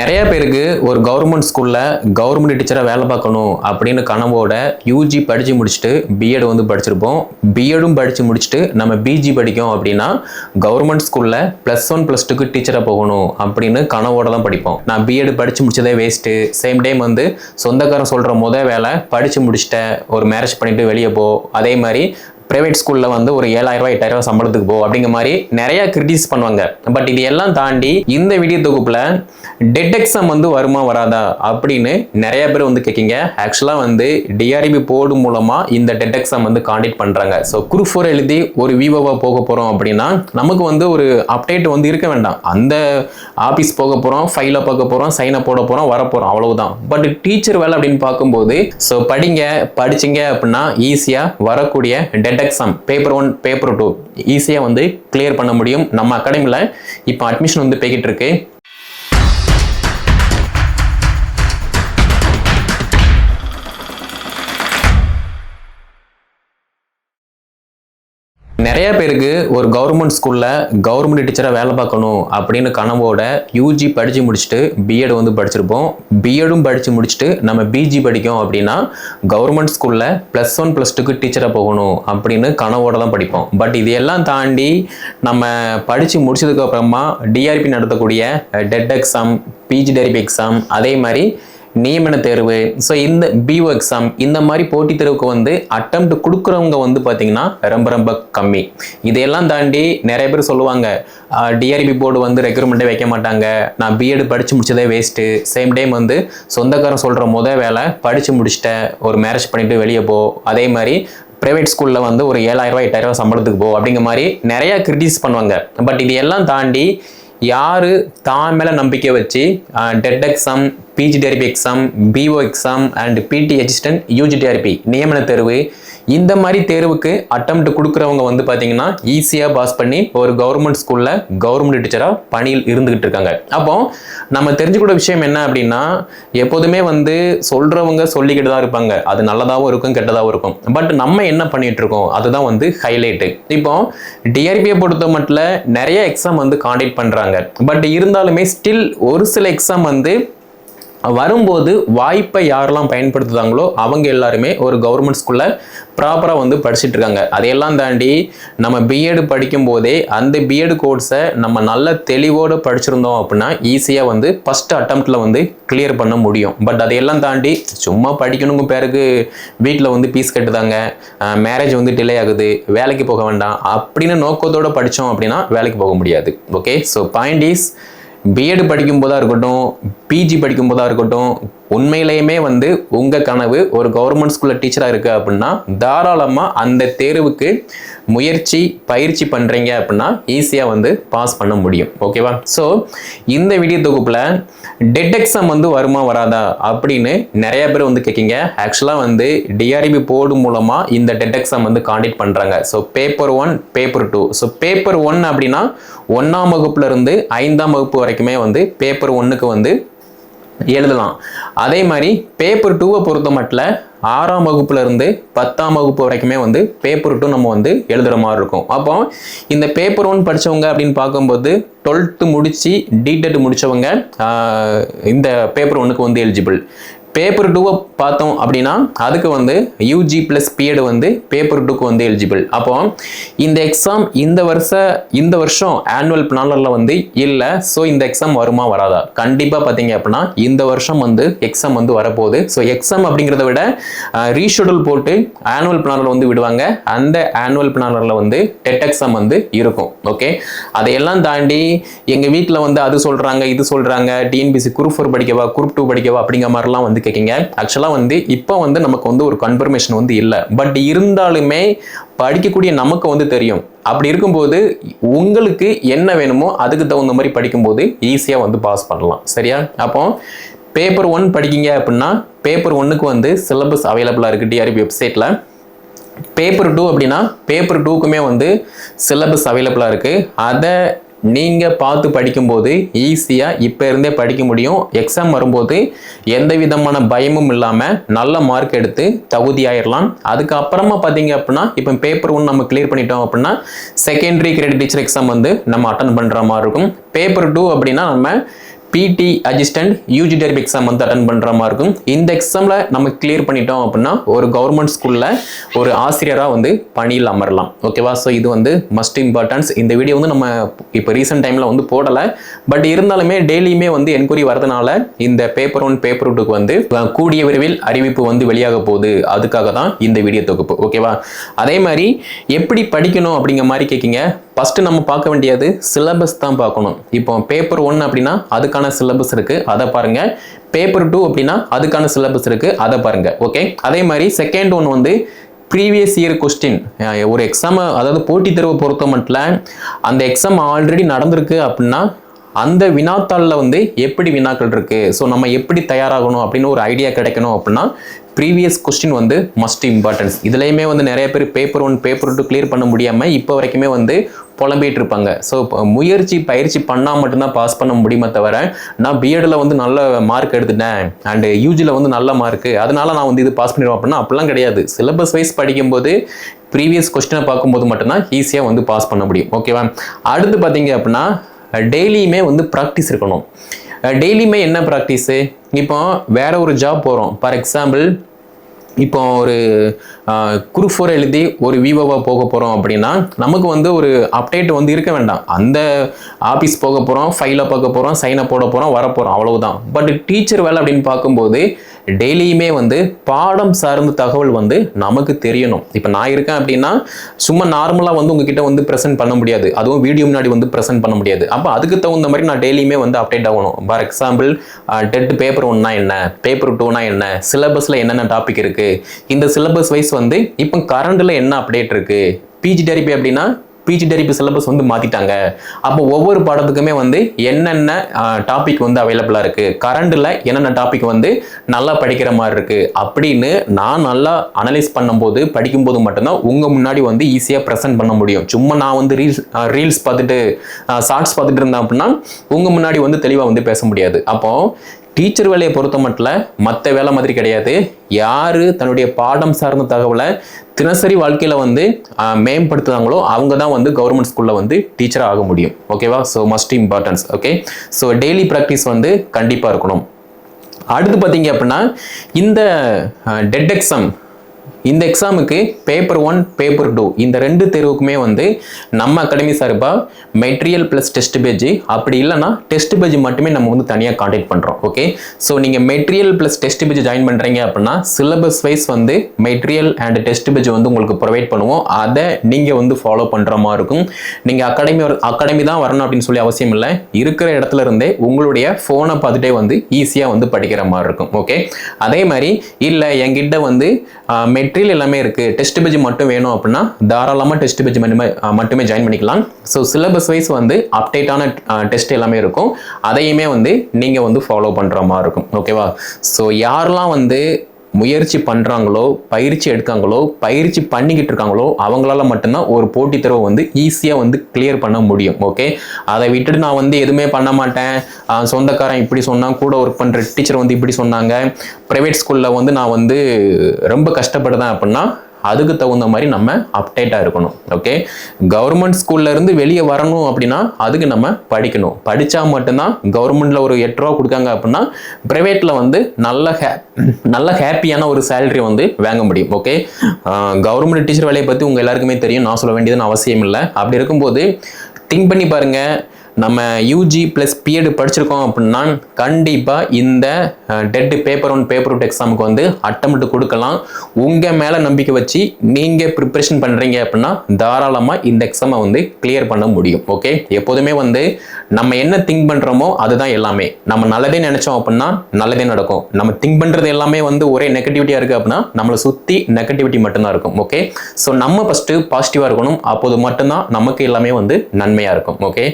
நிறைய பேருக்கு ஒரு கவர்மெண்ட் ஸ்கூலில் கவர்மெண்ட் டீச்சராக வேலை பார்க்கணும் அப்படின்னு கனவோட யூஜி படித்து முடிச்சுட்டு பிஎட் வந்து படிச்சிருப்போம். பிஎடும் படித்து முடிச்சுட்டு நம்ம பிஜி படிக்கோம் அப்படின்னா கவர்மெண்ட் ஸ்கூலில் ப்ளஸ் ஒன் ப்ளஸ் டூக்கு டீச்சராக போகணும் அப்படின்னு கனவோட தான் படிப்போம். நான் பிஎட் படித்து முடிச்சதே வேஸ்ட்டு சேம் டைம் வந்து சொந்தக்காரன் சொல்கிற முத வேலை படித்து முடிச்சுட்ட ஒரு மேரேஜ் பண்ணிவிட்டு வெளியே போ. அதே மாதிரி பிரைவேட் ஸ்கூலில் வந்து ஒரு ஏழாயிரம் ரூபாய் எட்டாயிரம் ரூபாய் சம்பளத்துக்கு போ அப்படிங்கிற மாதிரி நிறைய கிரிட்டிஸ் பண்ணுவாங்க. பட் இது எல்லாம் தாண்டி இந்த வீடியோ தொகுப்பில் டெட் எக்ஸாம் வந்து வருமா வராதா அப்படின்னு நிறைய பேர் வந்து கேட்கீங்க ஆக்சுவலாக வந்து டிஆர்பி போர்டு மூலமாக இந்த டெட் எக்ஸாம் வந்து காண்டக்ட் பண்ணுறாங்க ஸோ குரூப் ஃபோர் எழுதி ஒரு விவோவாக போக போகிறோம் அப்படின்னா நமக்கு வந்து ஒரு அப்டேட் வந்து இருக்க வேண்டாம். அந்த ஆஃபீஸ் போக போகிறோம் ஃபைலை பார்க்க போகிறோம் சைனை போட போகிறோம் வர போகிறோம் அவ்வளவுதான். பட் டீச்சர் வேலை அப்படின்னு பார்க்கும்போது ஸோ படிங்க படிச்சிங்க அப்படின்னா ஈஸியாக வரக்கூடிய TET exam paper one paper two ஈஸியாக வந்து கிளியர் பண்ண முடியும். நம்ம அகாடமியில் இப்போ அட்மிஷன் வந்து போய்கிட்டு இருக்கு. நிறைய பேருக்கு ஒரு கவர்மெண்ட் ஸ்கூலில் கவர்மெண்ட் டீச்சராக வேலை பார்க்கணும் அப்படின்னு கனவோட யூஜி படித்து முடிச்சுட்டு பிஎட் வந்து படிச்சிருப்போம். பிஎடும் படித்து முடிச்சுட்டு நம்ம பிஜி படிக்கோம் அப்படின்னா கவர்மெண்ட் ஸ்கூலில் ப்ளஸ் ஒன் ப்ளஸ் டூக்கு டீச்சராக போகணும் அப்படின்னு கனவோட தான் படிப்போம். பட் இது எல்லாம் தாண்டி நம்ம படித்து முடிச்சதுக்கப்புறமா டிஆர்பி நடத்தக்கூடிய TET exam PG TRB exam அதே மாதிரி நியமன தேர்வு. ஸோ இந்த பிஓ எக்ஸாம் இந்த மாதிரி போட்டித் தேர்வுக்கு வந்து அட்டம் கொடுக்குறவங்க வந்து பார்த்தீங்கன்னா ரொம்ப ரொம்ப கம்மி. இதையெல்லாம் தாண்டி நிறைய பேர் சொல்லுவாங்க டிஆர்பி போர்டு வந்து ரெக்ரூட்மெண்ட்டே வைக்க மாட்டாங்க. நான் பிஎட் படித்து முடிச்சதே வேஸ்ட்டு சேம் டைம் வந்து சொந்தக்காரன் சொல்கிற முத வேலை படித்து முடிச்சிட்டேன் ஒரு மேரேஜ் பண்ணிவிட்டு வெளியே போ. அதே மாதிரி ப்ரைவேட் ஸ்கூலில் வந்து ஒரு ஏழாயிரரூவா எட்டாயிரரூவா சம்பளத்துக்கு போ. அப்படிங்கிற மாதிரி நிறையா கிரிட்டிஸ் பண்ணுவாங்க. பட் இது எல்லாம் தாண்டி யார் தான் மேலே நம்பிக்கை வச்சு TET exam PG TRB exam PO exam and PT assistant UG TRB நியமன தேர்வு இந்த மாதிரி தேர்வுக்கு அட்டம்ப்ட் கொடுக்குறவங்க வந்து பார்த்தீங்கன்னா ஈஸியாக பாஸ் பண்ணி ஒரு கவர்மெண்ட் ஸ்கூலில் கவர்மெண்ட் டீச்சராக பணியில் இருந்துகிட்டு இருக்காங்க. அப்போ நம்ம தெரிஞ்சுக்கூட விஷயம் என்ன அப்படின்னா எப்போதுமே வந்து சொல்கிறவங்க சொல்லிக்கிட்டு தான் இருப்பாங்க. அது நல்லதாகவும் இருக்கும் கெட்டதாகவும் இருக்கும். பட் நம்ம என்ன பண்ணிட்டு இருக்கோம்? அதுதான் வந்து ஹைலைட்டு இப்போ டிஆர்பியை பொறுத்த மட்டும் நிறைய எக்ஸாம் வந்து காண்டக்ட் பண்ணுறாங்க பட் இருந்தாலுமே ஸ்டில் ஒரு சில எக்ஸாம் வந்து வரும்போது வாய்ப்பை யாரெல்லாம் பயன்படுத்துதாங்களோ அவங்க எல்லாருமே ஒரு கவர்மெண்ட் ஸ்கூலில் ப்ராப்பராக வந்து படிச்சுட்டு இருக்காங்க. அதையெல்லாம் தாண்டி நம்ம பிஎட் படிக்கும் போதே அந்த பிஎட் கோர்ஸை நம்ம நல்ல தெளிவோடு படிச்சிருந்தோம் அப்படின்னா ஈஸியாக வந்து ஃபஸ்ட் அட்டம்ப்டில் வந்து கிளியர் பண்ண முடியும். பட் அதையெல்லாம் தாண்டி சும்மா படிக்கணுங்க பேருக்கு வீட்டில் வந்து ஃபீஸ் கட்டுதாங்க மேரேஜ் வந்து டிலே ஆகுது. வேலைக்கு போக வேண்டாம். அப்படின்னு நோக்கத்தோடு படித்தோம் அப்படின்னா வேலைக்கு போக முடியாது. Okay so point is BEd படிக்கும் போதா இருக்கட்டும் பிஜி படிக்கும்போதாக இருக்கட்டும் உண்மையிலேயுமே வந்து உங்கள் கனவு ஒரு கவர்மெண்ட் ஸ்கூலில் டீச்சராக இருக்குது அப்படின்னா தாராளமாக அந்த தேர்வுக்கு முயற்சி பயிற்சி பண்ணுறீங்க அப்படின்னா ஈஸியாக வந்து பாஸ் பண்ண முடியும். ஓகேவா ஸோ இந்த வீடியோ தொகுப்பில் டெட் எக்ஸாம் வந்து வருமா வராதா அப்படின்னு நிறைய பேர் வந்து கேட்கிங்க ஆக்சுவலாக வந்து டிஆர்பி போர்டு மூலமாக இந்த டெட் எக்ஸாம் வந்து காண்டக்ட் பண்ணுறாங்க so paper one paper two so paper one அப்படின்னா ஒன்றாம் வகுப்புலேருந்து ஐந்தாம் வகுப்பு வரைக்குமே வந்து பேப்பர் ஒன்றுக்கு வந்து எழுதலாம். அதே மாதிரி பேப்பர் டூவை பொறுத்த மட்டும் ஆறாம் வகுப்புலேருந்து பத்தாம் வகுப்பு வரைக்குமே வந்து பேப்பர் டூ நம்ம வந்து எழுதுகிற மாதிரி இருக்கும். அப்போ இந்த பேப்பர் ஒன் படித்தவங்க அப்படின்னு பார்க்கும்போது டுவெல்த்து முடித்து டிடெட் முடித்தவங்க இந்த பேப்பர் ஒன்றுக்கு வந்து எலிஜிபிள் பேப்பர் டூவை பார்த்தோம் அப்படின்னா அதுக்கு வந்து யூஜி ப்ளஸ் பிஎட் வந்து பேப்பர் டூக்கு வந்து எலிஜிபிள் அப்போ இந்த எக்ஸாம் இந்த வருஷ இந்த வருஷம் ஆனுவல் பிளானரில் வந்து இல்லை ஸோ இந்த எக்ஸாம் வருமா வராதா? கண்டிப்பாக பார்த்தீங்க அப்படின்னா இந்த வருஷம் வந்து எக்ஸாம் வந்து வரப்போகுது. ஸோ எக்ஸாம் அப்படிங்கிறத விட ரீஷெடியூல் போட்டு ஆனுவல் பிளானரில் வந்து விடுவாங்க. அந்த ஆனுவல் பிளானரில் வந்து டெட் எக்ஸாம் வந்து இருக்கும். ஓகே அதையெல்லாம் தாண்டி எங்கள் வீட்டில் வந்து அது சொல்கிறாங்க இது சொல்கிறாங்க டிஎன்பிசி குரூப் ஃபோர் படிக்கவா குரூப் டூ படிக்கவா அப்படிங்கிற மாதிரிலாம் வந்து கேட்குங்க ஆக்சுவலாக வந்து இப்போ வந்து நமக்கு வந்து ஒரு கன்ஃபர்மேஷன் வந்து இல்லை. பட் இருந்தாலுமே படிக்கக்கூடிய நமக்கு வந்து தெரியும். அப்படி இருக்கும்போது உங்களுக்கு என்ன வேணுமோ அதுக்கு தகுந்த மாதிரி படிக்கும்போது ஈஸியாக வந்து பாஸ் பண்ணலாம். சரியா? அப்போ பேப்பர் ஒன் படிக்கீங்க அப்படின்னா பேப்பர் ஒன்றுக்கு வந்து சிலபஸ் அவைலபிளாக இருக்குது டிஆர்பி வெப்சைட்டில் பேப்பர் டூ அப்படின்னா பேப்பர் டூக்குமே வந்து சிலபஸ் அவைலபிளாக இருக்குது அதை நீங்கள் பார்த்து படிக்கும்போது ஈஸியாக இப்போ இருந்தே படிக்க முடியும். எக்ஸாம் வரும்போது எந்த விதமான பயமும் இல்லாமல் நல்ல மார்க் எடுத்து தகுதி ஆயிடலாம் அதுக்கப்புறமா பார்த்தீங்க அப்படின்னா இப்போ பேப்பர் ஒன்று நம்ம கிளியர் பண்ணிட்டோம் அப்படின்னா செகண்டரி கிரெடிட் டீச்சர் எக்ஸாம் வந்து நம்ம அட்டன் பண்ணுற மாதிரி இருக்கும். பேப்பர் டூ அப்படின்னா நம்ம PT assistant UG TRB exam வந்து அட்டன் பண்ணுற மாதிரி இருக்கும். இந்த எக்ஸாமில் நம்ம கிளியர் பண்ணிட்டோம் அப்படின்னா ஒரு கவர்மெண்ட் ஸ்கூலில் ஒரு ஆசிரியராக வந்து பணியில் அமரலாம். ஓகேவா ஸோ இது வந்து மஸ்ட் இம்பார்ட்டன்ஸ் இந்த வீடியோ வந்து நம்ம இப்போ ரீசெண்ட் டைமில் வந்து போடலை. பட் இருந்தாலுமே டெய்லியுமே வந்து என்கொயரி வரதுனால இந்த பேப்பர் ஒன் பேப்பர் டூக்கு வந்து கூடிய விரைவில் அறிவிப்பு வந்து வெளியாக போகுது. அதுக்காக தான் இந்த வீடியோ தொகுப்பு. ஓகேவா அதே மாதிரி எப்படி படிக்கணும் அப்படிங்கிற மாதிரி கேட்கிங்க ஃபஸ்ட்டு நம்ம பார்க்க வேண்டியது சிலபஸ் தான் பார்க்கணும். இப்போ பேப்பர் ஒன் அப்படின்னா அதுக்கான சிலபஸ் இருக்குது அதை பாருங்க. பேப்பர் டூ அப்படின்னா அதுக்கான சிலபஸ் இருக்குது அதை பாருங்கள் ஓகே அதே மாதிரி செகண்ட் ஒன் வந்து ப்ரீவியஸ் இயர் கொஸ்டின் ஒரு எக்ஸாமை அதாவது போட்டித் தேர்வை பொறுத்த மட்டும் அந்த எக்ஸாம் ஆல்ரெடி நடந்திருக்கு அப்படின்னா அந்த வினாத்தாளில் வந்து எப்படி வினாக்கள் இருக்குது ஸோ நம்ம எப்படி தயாராகணும் அப்படின்னு ஒரு ஐடியா கிடைக்கணும் அப்படின்னா ப்ரீவியஸ் கொஸ்டின் வந்து மஸ்ட் இம்பார்ட்டன்ஸ் இதுலேயுமே வந்து நிறைய பேர் paper one paper two clear பண்ண முடியாமல் இப்போ வரைக்குமே வந்து புலம்பிட்டு இருப்பாங்க. ஸோ முயற்சி பயிற்சி பண்ணால் மட்டும்தான் பாஸ் பண்ண முடியுமே தவிர நான் பிஎட்டில் வந்து நல்ல மார்க் எடுத்துட்டேன். அண்டு யூஜியில் வந்து நல்ல மார்க்கு அதனால நான் வந்து இது பாஸ் பண்ணிடுவேன் அப்படின்னா அப்படிலாம் கிடையாது. சிலபஸ் வைஸ் படிக்கும்போது ப்ரீவியஸ் கொஸ்டினை பார்க்கும்போது மட்டும்தான் ஈஸியாக வந்து பாஸ் பண்ண முடியும். ஓகேவா அடுத்து பார்த்தீங்க அப்படின்னா டெய்லியுமே வந்து ப்ராக்டிஸ் இருக்கணும். டெய்லியுமே என்ன ப்ராக்டிஸு இப்போ வேற ஒரு ஜாப் போகிறோம் ஃபார் எக்ஸாம்பிள் இப்போ ஒரு குரூப் ஃபோர் எழுதி ஒரு விவோவாக போக போகிறோம் அப்படின்னா நமக்கு வந்து ஒரு அப்டேட் வந்து இருக்க வேண்டாம். அந்த ஆஃபீஸ் போக போகிறோம் ஃபைலை பார்க்க போகிறோம் சைனை போட போகிறோம் வர போகிறோம் அவ்வளவுதான். பட் டீச்சர் வேலை அப்படின்னு பார்க்கும்போது டெய்லியுமே வந்து பாடம் சார்ந்த தகவல் வந்து நமக்கு தெரியணும். இப்போ நான் இருக்கேன் அப்படின்னா சும்மா நார்மலாக வந்து உங்ககிட்ட வந்து ப்ரெசென்ட் பண்ண முடியாது. அதுவும் வீடியோ முன்னாடி வந்து ப்ரெசென்ட் பண்ண முடியாது. அப்போ அதுக்கு தகுந்த மாதிரி நான் டெய்லியுமே வந்து அப்டேட் ஆகணும். ஃபார் எக்ஸாம்பிள் டெட் பேப்பர் ஒன்னா என்ன? பேப்பர் டூனா என்ன? சிலபஸில் என்னென்ன டாபிக் இருக்குது இந்த சிலபஸ் வைஸ் வந்து இப்போ கரண்டில் என்ன அப்டேட் இருக்குது பிஜி டெரிபி அப்படின்னா ஸ்பீச் டெரிபி சிலபஸ் வந்து மாற்றிட்டாங்க அப்போ ஒவ்வொரு பாடத்துக்குமே வந்து என்னென்ன டாபிக் வந்து அவைலபிளாக இருக்குது கரண்டில் என்னென்ன டாபிக் வந்து நல்லா படிக்கிற மாதிரி இருக்குது அப்படின்னு நான் நல்லா அனலைஸ் பண்ணும்போது படிக்கும்போது மட்டும்தான் உங்கள் முன்னாடி வந்து ஈஸியாக ப்ரெசென்ட் பண்ண முடியும். சும்மா நான் வந்து ரீல்ஸ் ரீல்ஸ் பார்த்துட்டு ஷார்ட்ஸ் பார்த்துட்டு இருந்தேன் அப்படின்னா உங்கள் முன்னாடி வந்து தெளிவாக வந்து பேச முடியாது. அப்போது டீச்சர் வேலையை பொறுத்த மட்டும் மற்ற வேலை மாதிரி கிடையாது. யார் தன்னுடைய பாடம் சார்ந்த தகவலை தினசரி வாழ்க்கையில் வந்து மேம்படுத்துறாங்களோ அவங்க தான் வந்து கவர்மெண்ட் ஸ்கூலில் வந்து டீச்சராக ஆக முடியும். ஓகேவா so must importance okay so daily practice வந்து கண்டிப்பாக இருக்கணும். அடுத்து பார்த்தீங்க அப்படின்னா இந்த டெட் எக்ஸாம் இந்த எக்ஸாமுக்கு பேப்பர் ஒன் பேப்பர் டூ இந்த ரெண்டு தேர்வுக்குமே வந்து நம்ம அகாடமி சார்பாக மெட்டீரியல் ப்ளஸ் டெஸ்ட் பேஜ் அப்படி இல்லைன்னா டெஸ்ட் பேஜ் மட்டுமே நம்ம வந்து தனியாக காண்டாக்ட் பண்ணுறோம் ஓகே ஸோ நீங்கள் material plus test page join பண்ணுறீங்க அப்படின்னா சிலபஸ் வைஸ் வந்து மெட்டீரியல் அண்ட் டெஸ்ட் பேஜ் வந்து உங்களுக்கு ப்ரொவைட் பண்ணுவோம். அதை நீங்கள் வந்து ஃபாலோ பண்ணுற மாதிரி இருக்கும். நீங்கள் அகாடமி அகாடமி தான் வரணும் அப்படின்னு சொல்லி அவசியம் இல்லை. இருக்கிற இடத்துல இருந்தே உங்களுடைய ஃபோனை பார்த்துட்டே வந்து ஈஸியாக வந்து படிக்கிற மாதிரி இருக்கும் ஓகே அதே மாதிரி இல்லை என்கிட்ட வந்து மெட்ரியல் எல்லாமே இருக்குது டெஸ்ட் பேஜ் மட்டும் வேணும் அப்படின்னா தாராளமாக டெஸ்ட் பேஜ் மட்டுமே மட்டுமே ஜாயின் பண்ணிக்கலாம். ஸோ சிலபஸ் வைஸ் வந்து அப்டேட்டான டெஸ்ட் எல்லாமே இருக்கும். அதையுமே வந்து நீங்கள் வந்து ஃபாலோ பண்ணுற மாதிரி இருக்கும். ஓகேவா ஸோ யாரெல்லாம் வந்து முயற்சி பண்ணுறாங்களோ பயிற்சி எடுக்காங்களோ பயிற்சி பண்ணிக்கிட்டு இருக்காங்களோ அவங்களால மட்டும்தான் ஒரு போட்டித் தேர்வை வந்து ஈஸியாக வந்து கிளியர் பண்ண முடியும் ஓகே அதை விட்டுட்டு நான் வந்து எதுவுமே பண்ண மாட்டேன். சொந்தக்காரன் இப்படி சொன்னான் கூட ஒர்க் பண்ணுற டீச்சர் வந்து இப்படி சொன்னாங்க. ப்ரைவேட் ஸ்கூலில் வந்து நான் வந்து ரொம்ப கஷ்டப்படுதேன் அப்படின்னா அதுக்கு தகுந்த மாதிரி நம்ம அப்டேட்டாக இருக்கணும் ஓகே கவர்மெண்ட் ஸ்கூல்லேருந்து வெளியே வரணும் அப்படின்னா அதுக்கு நம்ம படிக்கணும். படித்தா மட்டும்தான் கவர்மெண்ட்டில் ஒரு எட்டு ரூபா கொடுக்காங்க அப்படின்னா ப்ரைவேட்டில் வந்து நல்ல ஹே நல்ல ஹாப்பியான ஒரு சேலரி வந்து வாங்க முடியும் ஓகே கவர்மெண்ட் டீச்சர் வேலையை பற்றி உங்கள் எல்லாருக்குமே தெரியும். நான் சொல்ல வேண்டியதுன்னு அவசியம் இல்லை அப்படி இருக்கும்போது திங்க் பண்ணி பாருங்கள் நம்ம யூஜி ப்ளஸ் பிஎட் படிச்சிருக்கோம் அப்படின்னா கண்டிப்பாக இந்த TET paper one paper two எக்ஸாமுக்கு வந்து அட்டம்ப்ட் கொடுக்கலாம். உங்கள் மேலே நம்பிக்கை வச்சு நீங்கள் ப்ரிப்பரேஷன் பண்ணுறீங்க அப்படின்னா தாராளமாக இந்த எக்ஸாமை வந்து கிளியர் பண்ண முடியும். ஓகே எப்போதுமே வந்து நம்ம என்ன திங்க் பண்ணுறோமோ அதுதான் எல்லாமே. நம்ம நல்லதே நினச்சோம் அப்படின்னா நல்லதே நடக்கும். நம்ம திங்க் பண்ணுறது எல்லாமே வந்து ஒரே நெகட்டிவிட்டியாக இருக்குது அப்படின்னா நம்மளை சுற்றி நெகட்டிவிட்டி மட்டும்தான் இருக்கும். ஓகே ஸோ நம்ம ஃபஸ்ட்டு பாசிட்டிவாக இருக்கணும். அப்போது மட்டும்தான் நமக்கு எல்லாமே வந்து நன்மையாக இருக்கும். ஓகே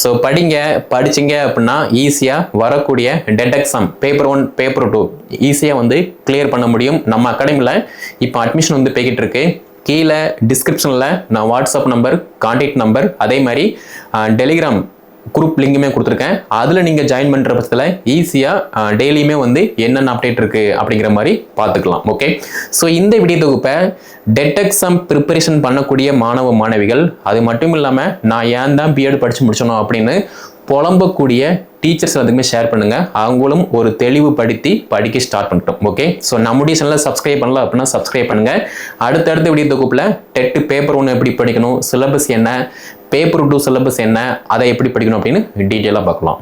ஸோ ஸோ படிங்க படிச்சிங்க அப்படின்னா ஈஸியாக வரக்கூடிய TET exam paper one paper two ஈஸியாக வந்து கிளியர் பண்ண முடியும். நம்ம அகாடமியில் இப்போ அட்மிஷன் வந்து போய்கிட்டு இருக்கு. கீழே டிஸ்கிரிப்ஷனில் நான் வாட்ஸ்அப் நம்பர் கான்டாக்ட் நம்பர் அதே மாதிரி டெலிகிராம் குரூப் லிங்குமே கொடுத்துருக்கேன். அதில் நீங்கள் ஜாயின் பண்ணுற பட்சத்தில் ஈஸியாக டெய்லியுமே வந்து என்னென்ன அப்டேட் இருக்குது அப்படிங்கிற மாதிரி பார்த்துக்கலாம் ஓகே ஸோ இந்த விடிய தொகுப்பை டெட் எக்ஸாம் ப்ரிப்பரேஷன் பண்ணக்கூடிய மாணவ மாணவிகள் அது மட்டும் இல்லாமல் நான் ஏன் தான் பிஎட் படித்து முடிச்சணும் அப்படின்னு புலம்பக்கூடிய டீச்சர்ஸ் எல்லாத்துக்குமே ஷேர் பண்ணுங்கள் அவங்களும் ஒரு தெளிவு படுத்தி படிக்க ஸ்டார்ட் பண்ணிட்டோம் ஓகே ஸோ நம்முடைய சேனலில் சப்ஸ்கிரைப் பண்ணல அப்படின்னா சப்ஸ்கிரைப் பண்ணுங்கள் அடுத்தடுத்த வீடியோ தொகுப்பில் டெட்டு பேப்பர் ஒன்று எப்படி படிக்கணும் சிலபஸ் என்ன பேப்பர் டூ சிலபஸ் என்ன அதை எப்படி படிக்கணும் அப்படின்னு டீட்டெயிலாக பார்க்கலாம்.